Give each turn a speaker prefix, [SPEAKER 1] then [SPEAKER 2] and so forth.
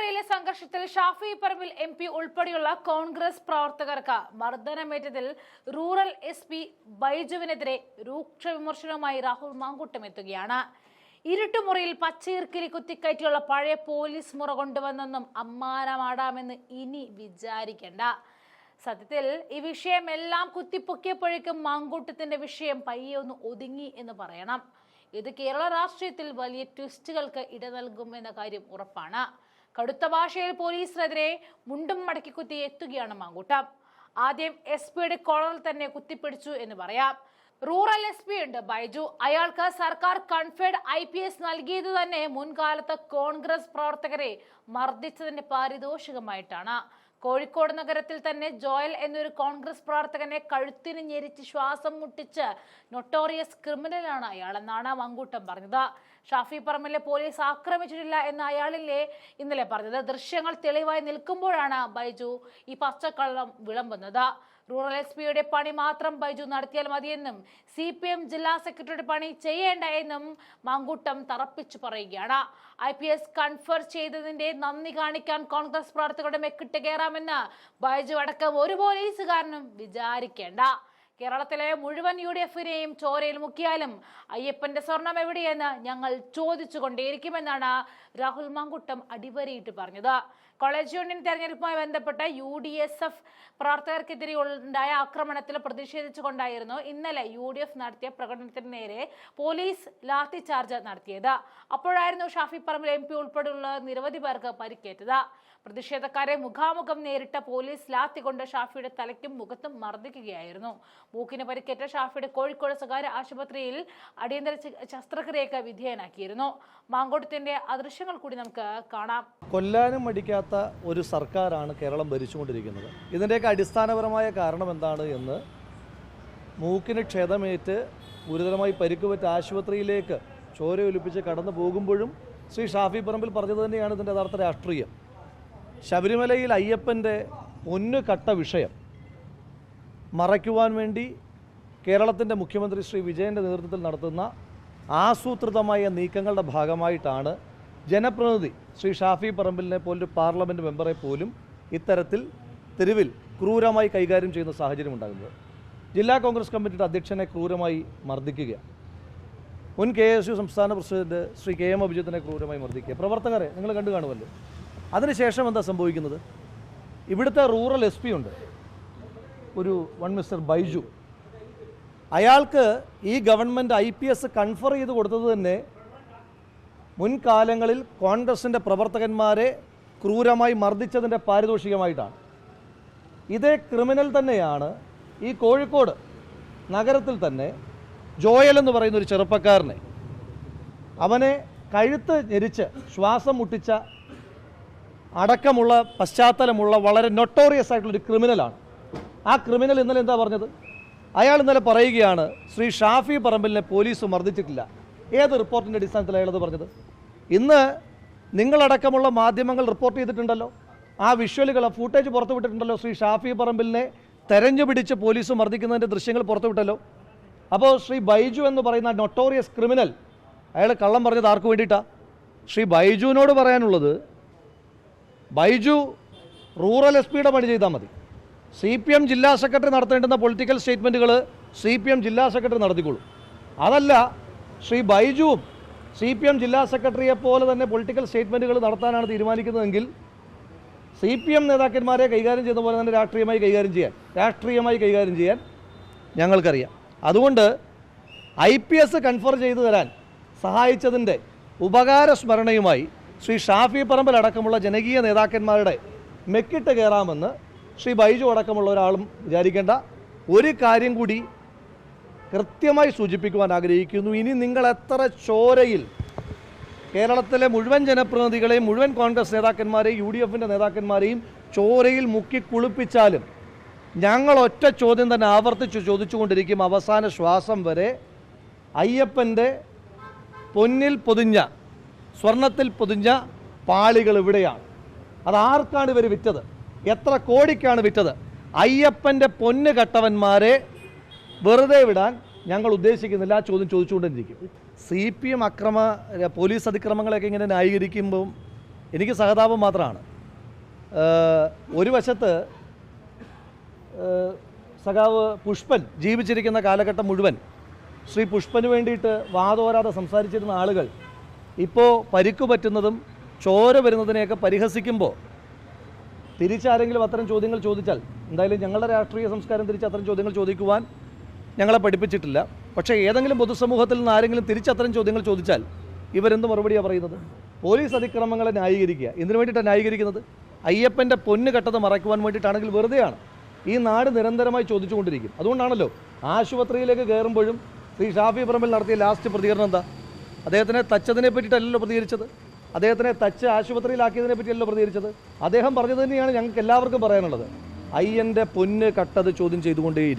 [SPEAKER 1] ഇരുട്ടുമുറിയിലെ സംഘർഷത്തിൽ Shafi Parambil M P ഉൾപ്പെടെയുള്ള കോൺഗ്രസ് പ്രവർത്തകർക്ക് മർദ്ദനമേറ്റതിൽ റൂറൽ എസ് പി ബൈജുവിനെതിരെ രൂക്ഷ വിമർശനവുമായി രാഹുൽ മാങ്കൂട്ടം എത്തുകയാണ്. ഇരുട്ടുമുറിയിൽ പച്ചയിർക്കിലി കുത്തിക്കയറ്റിയുള്ള പഴയ പോലീസ് മുറ കൊണ്ടുവന്നെന്നും അമ്മാനമാടാമെന്ന് ഇനി വിചാരിക്കേണ്ട. സത്യത്തിൽ ഈ വിഷയം എല്ലാം കുത്തിപ്പൊക്കിയപ്പോഴേക്കും മാങ്കൂട്ടത്തിന്റെ വിഷയം പയ്യെ ഒന്ന് ഒതുങ്ങി എന്ന് പറയണം. ഇത് കേരള രാഷ്ട്രീയത്തിൽ വലിയ ട്വിസ്റ്റുകൾക്ക് ഇട നൽകും എന്ന കാര്യം ഉറപ്പാണ്. കടുത്ത ഭാഷയിൽ പോലീസിനെതിരെ മുണ്ടും മടക്കി കുത്തി എത്തുകയാണ് മാങ്കൂട്ടം. ആദ്യം എസ് പിയുടെ കോളറിൽ തന്നെ കുത്തിപ്പിടിച്ചു എന്ന് പറയാം. റൂറൽ എസ് പി ഉണ്ട് ബൈജു. അയാൾക്ക് സർക്കാർ കൺഫേഡ് ഐ പി എസ് നൽകിയത് തന്നെ മുൻകാലത്ത് കോൺഗ്രസ് പ്രവർത്തകരെ മർദ്ദിച്ചതിന്റെ പാരിതോഷികമായിട്ടാണ്. കോഴിക്കോട് നഗരത്തിൽ തന്നെ ജോയൽ എന്നൊരു കോൺഗ്രസ് പ്രവർത്തകനെ കഴുത്തിന് ഞെരിച്ച് ശ്വാസം മുട്ടിച്ച് നൊട്ടോറിയസ് ക്രിമിനലാണ് അയാളെന്നാണ് മങ്കൂട്ടം പറഞ്ഞത്. ഷാഫി പറമ്പിലെ പോലീസ് ആക്രമിച്ചിട്ടില്ല എന്ന് അയാളിലെ ഇന്നലെ പറഞ്ഞത്. ദൃശ്യങ്ങൾ തെളിവായി നിൽക്കുമ്പോഴാണ് ബൈജു ഈ പച്ചക്കള്ളം വിളമ്പുന്നത്. റൂറൽ എസ് പിയുടെ പണി മാത്രം ബൈജു നടത്തിയാൽ മതിയെന്നും സി പി എം ജില്ലാ സെക്രട്ടറിയുടെ പണി ചെയ്യേണ്ട എന്നും മങ്കുട്ടം തറപ്പിച്ചു പറയുകയാണ്. ഐ പി എസ് കൺഫർ ചെയ്തതിന്റെ നന്ദി കാണിക്കാൻ കോൺഗ്രസ് പ്രവർത്തകരുടെ മെക്കിട്ട് കയറാമെന്ന് ബൈജു അടക്കം ഒരു പോലീസുകാരനും വിചാരിക്കേണ്ട. കേരളത്തിലെ മുഴുവൻ യു ഡി എഫിനെയും ചോരയിൽ മുക്കിയാലും അയ്യപ്പന്റെ സ്വർണം എവിടെയെന്ന് ഞങ്ങൾ ചോദിച്ചുകൊണ്ടേയിരിക്കുമെന്നാണ് രാഹുൽ മാങ്കുട്ടം അടിവരയിട്ട് പറഞ്ഞത്. കോളേജ് യൂണിയൻ തെരഞ്ഞെടുപ്പുമായി ബന്ധപ്പെട്ട യു ഡി എസ് എഫ് പ്രവർത്തകർക്കെതിരെ ഉണ്ടായ ആക്രമണത്തിൽ പ്രതിഷേധിച്ചുകൊണ്ടായിരുന്നു ഇന്നലെ യു ഡി എഫ് നടത്തിയ പ്രകടനത്തിന് നേരെ പോലീസ് ലാത്തി ചാർജ് നടത്തിയത്. അപ്പോഴായിരുന്നു ഷാഫി പറമ്പിൽ എം പി ഉൾപ്പെടെയുള്ള നിരവധി പേർക്ക് പരിക്കേറ്റത്. പ്രതിഷേധക്കാരെ മുഖാമുഖം നേരിട്ട പോലീസ് ലാത്തി കൊണ്ട് ഷാഫിയുടെ തലയ്ക്കും മുഖത്തും മർദ്ദിക്കുകയായിരുന്നു. മൂക്കിന് പരിക്കേറ്റ ഷാഫിയുടെ കോഴിക്കോട് സ്വകാര്യ ആശുപത്രിയിൽ അടിയന്തര ശസ്ത്രക്രിയക്ക് വിധേയനാക്കിയിരുന്നു. മാങ്കോട്ടത്തിന്റെ അദൃശ്യങ്ങൾ കൂടി നമുക്ക് കാണാം.
[SPEAKER 2] കൊല്ലാനും മടിക്കാത്ത ഒരു സർക്കാരാണ് കേരളം ഭരിച്ചുകൊണ്ടിരിക്കുന്നത്. ഇതിന്റെയൊക്കെ അടിസ്ഥാനപരമായ കാരണം എന്താണ് എന്ന് മൂക്കിന് ക്ഷതമേറ്റ് ഗുരുതരമായി പരിക്കുപറ്റ ആശുപത്രിയിലേക്ക് ചോര ഒലിപ്പിച്ച് കടന്നു പോകുമ്പോഴും ശ്രീ ഷാഫി പറമ്പിൽ പറഞ്ഞത് തന്നെയാണ് ഇതിന്റെ യഥാർത്ഥ രാഷ്ട്രീയം. ശബരിമലയിൽ അയ്യപ്പന്റെ പൊന്നു കട്ട വിഷയം മറയ്ക്കുവാൻ വേണ്ടി കേരളത്തിന്റെ മുഖ്യമന്ത്രി ശ്രീ വിജയന്റെ നേതൃത്വത്തിൽ നടത്തുന്ന ആസൂത്രിതമായ നീക്കങ്ങളുടെ ഭാഗമായിട്ടാണ് ജനപ്രതിനിധി ശ്രീ ഷാഫി പറമ്പിലിനെ പോലൊരു പാർലമെന്റ് മെമ്പറെ പോലും ഇത്തരത്തിൽ തെരുവിൽ ക്രൂരമായി കൈകാര്യം ചെയ്യുന്ന സാഹചര്യം ഉണ്ടാകുന്നത്. ജില്ലാ കോൺഗ്രസ് കമ്മിറ്റിയുടെ അധ്യക്ഷനെ ക്രൂരമായി മർദ്ദിക്കുക. മുൻ കെ എസ് യു സംസ്ഥാന പ്രസിഡന്റ് ശ്രീ കെ എം അഭിജിത്തിനെ ക്രൂരമായി മർദ്ദിക്കുക. പ്രവർത്തകരെ നിങ്ങൾ കണ്ടു കാണുമല്ലോ. അതിനുശേഷം എന്താ സംഭവിക്കുന്നത്? ഇവിടുത്തെ റൂറൽ എസ് ഉണ്ട്. ഒരു വൺ മിസ്റ്റർ ബൈജു. അയാൾക്ക് ഈ government I P S confer ചെയ്ത് കൊടുത്തത് തന്നെ മുൻകാലങ്ങളിൽ കോൺഗ്രസിന്റെ പ്രവർത്തകന്മാരെ ക്രൂരമായി മർദ്ദിച്ചതിന്റെ പാരിതോഷികമായിട്ടാണ്. ഇതേ ക്രിമിനൽ തന്നെയാണ് ഈ കോഴിക്കോട് നഗരത്തിൽ തന്നെ ജോയൽ എന്ന് പറയുന്ന ഒരു ചെറുപ്പക്കാരനെ. അവനെ കഴുത്ത് ഞെരിച്ച് ശ്വാസം മുട്ടിച്ച അടക്കമുള്ള പശ്ചാത്തലമുള്ള വളരെ നൊട്ടോറിയസ് ആയിട്ടുള്ളൊരു ക്രിമിനലാണ് ആ ക്രിമിനൽ ഇന്നലെ എന്താ പറഞ്ഞത്? അയാൾ ഇന്നലെ പറയുകയാണ് ശ്രീ ഷാഫി പറമ്പിലിനെ പോലീസ് മർദ്ദിച്ചിട്ടില്ല. ഏത് റിപ്പോർട്ടിന്റെ അടിസ്ഥാനത്തിൽ അയാളത് പറഞ്ഞത്? ഇന്ന് നിങ്ങളടക്കമുള്ള മാധ്യമങ്ങൾ റിപ്പോർട്ട് ചെയ്തിട്ടുണ്ടല്ലോ. ആ വിഷ്വലുകൾ ആ ഫൂട്ടേജ് പുറത്തുവിട്ടിട്ടുണ്ടല്ലോ ശ്രീ ഷാഫി പറമ്പിലിനെ തെരഞ്ഞു പിടിച്ച് പോലീസ് മർദ്ദിക്കുന്നതിന്റെ ദൃശ്യങ്ങൾ പുറത്തുവിട്ടല്ലോ അപ്പോൾ ശ്രീ ബൈജു എന്ന് പറയുന്ന നൊട്ടോറിയസ് ക്രിമിനൽ അയാൾ കള്ളം പറഞ്ഞത് ആർക്ക് വേണ്ടിയിട്ടാണ് ശ്രീ ബൈജുവിനോട് പറയാനുള്ളത് ബൈജു റൂറൽ എസ് പിയുടെ പണി ചെയ്താൽ മതി. സി പി എം ജില്ലാ സെക്രട്ടറി നടത്തേണ്ടുന്ന പൊളിറ്റിക്കൽ സ്റ്റേറ്റ്മെന്റുകൾ സി പി എം ജില്ലാ സെക്രട്ടറി നടത്തിക്കോളൂ. അതല്ല ശ്രീ ബൈജുവും സി പി എം ജില്ലാ സെക്രട്ടറിയെ പോലെ തന്നെ പൊളിറ്റിക്കൽ സ്റ്റേറ്റ്മെന്റുകൾ നടത്താനാണ് തീരുമാനിക്കുന്നതെങ്കിൽ സി പി എം നേതാക്കന്മാരെ കൈകാര്യം ചെയ്യുന്ന പോലെ തന്നെ രാഷ്ട്രീയമായി കൈകാര്യം ചെയ്യാൻ രാഷ്ട്രീയമായി കൈകാര്യം ചെയ്യാൻ ഞങ്ങൾക്കറിയാം. അതുകൊണ്ട് ഐ പി എസ് കൺഫർ ചെയ്തു തരാൻ സഹായിച്ചതിന്റെ ഉപകാര സ്മരണയുമായി ശ്രീ ഷാഫി പറമ്പൽ അടക്കമുള്ള ജനകീയ നേതാക്കന്മാരുടെ മെക്കിട്ട് കയറാമെന്ന് ശ്രീ ബൈജു അടക്കമുള്ള ഒരാളും വിചാരിക്കേണ്ട ഒരു കാര്യം കൂടി കൃത്യമായി സൂചിപ്പിക്കുവാൻ ആഗ്രഹിക്കുന്നു. ഇനി നിങ്ങൾ എത്ര ചോരയിൽ കേരളത്തിലെ മുഴുവൻ ജനപ്രതിനിധികളെയും മുഴുവൻ കോൺഗ്രസ് നേതാക്കന്മാരെയും യു ഡി എഫിന്റെ നേതാക്കന്മാരെയും ചോരയിൽ മുക്കി കുളിപ്പിച്ചാലും ഞങ്ങൾ ഒറ്റ ചോദ്യം തന്നെ ആവർത്തിച്ച് ചോദിച്ചുകൊണ്ടിരിക്കും. അവസാന ശ്വാസം വരെ അയ്യപ്പന്റെ പൊന്നിൽ പൊതിഞ്ഞ സ്വർണത്തിൽ പൊതിഞ്ഞ പാളികൾ ഇവിടെയാണ്. അതാർക്കാണ് ഇവർ വിറ്റത്? എത്ര കോടിക്കാണ് വിറ്റത്? അയ്യപ്പന്റെ പൊന്ന് കട്ടവന്മാരെ വെറുതെ വിടാൻ ഞങ്ങൾ ഉദ്ദേശിക്കുന്നില്ല ആ ചോദ്യം ചോദിച്ചുകൊണ്ടിരിക്കും സി പി എം അക്രമ പോലീസ് അതിക്രമങ്ങളൊക്കെ ഇങ്ങനെ ന്യായീകരിക്കുമ്പം എനിക്ക് സഹതാപം മാത്രമാണ്. ഒരു വശത്ത് സഖാവ് പുഷ്പൻ ജീവിച്ചിരിക്കുന്ന കാലഘട്ടം മുഴുവൻ ശ്രീ പുഷ്പന് വേണ്ടിയിട്ട് വാതോരാതെ സംസാരിച്ചിരുന്ന ആളുകൾ ഇപ്പോൾ പരിക്കു പറ്റുന്നതും ചോര വരുന്നതിനെയൊക്കെ പരിഹസിക്കുമ്പോൾ തിരിച്ചാരെങ്കിലും അത്തരം ചോദ്യങ്ങൾ ചോദിച്ചാൽ എന്തായാലും ഞങ്ങളുടെ രാഷ്ട്രീയ സംസ്കാരം തിരിച്ച് അത്തരം ചോദ്യങ്ങൾ ചോദിക്കുവാൻ ഞങ്ങളെ പഠിപ്പിച്ചിട്ടില്ല. പക്ഷേ ഏതെങ്കിലും പൊതുസമൂഹത്തിൽ നിന്ന് ആരെങ്കിലും തിരിച്ചത്തരം ചോദ്യങ്ങൾ ചോദിച്ചാൽ ഇവരെന്ത് മറുപടിയാണ് പറയുന്നത്? പോലീസ് അതിക്രമങ്ങളെ ന്യായീകരിക്കുക. ഇതിനു വേണ്ടിയിട്ടാണ് ന്യായീകരിക്കുന്നത്? അയ്യപ്പന്റെ പൊന്ന് കെട്ടത് മറയ്ക്കുവാൻ വേണ്ടിയിട്ടാണെങ്കിൽ വെറുതെയാണ്. ഈ നാട് നിരന്തരമായി ചോദിച്ചുകൊണ്ടിരിക്കും. അതുകൊണ്ടാണല്ലോ ആശുപത്രിയിലേക്ക് കയറുമ്പോഴും ശ്രീ ഷാഫി പറമ്പിൽ നടത്തിയ ലാസ്റ്റ് പ്രതികരണം എന്താ? അദ്ദേഹത്തിനെ തച്ചതിനെ പറ്റിയിട്ടല്ലല്ലോ പ്രതികരിച്ചത്. അദ്ദേഹത്തിനെ തച്ച് ആശുപത്രിയിലാക്കിയതിനെ പറ്റിയല്ലോ പ്രതികരിച്ചത്? അദ്ദേഹം പറഞ്ഞത് തന്നെയാണ് ഞങ്ങൾക്ക് എല്ലാവർക്കും പറയാനുള്ളത്. അയ്യന്റെ പൊന്ന് കട്ടത് ചോദ്യം ചെയ്തുകൊണ്ടേയിരിക്കും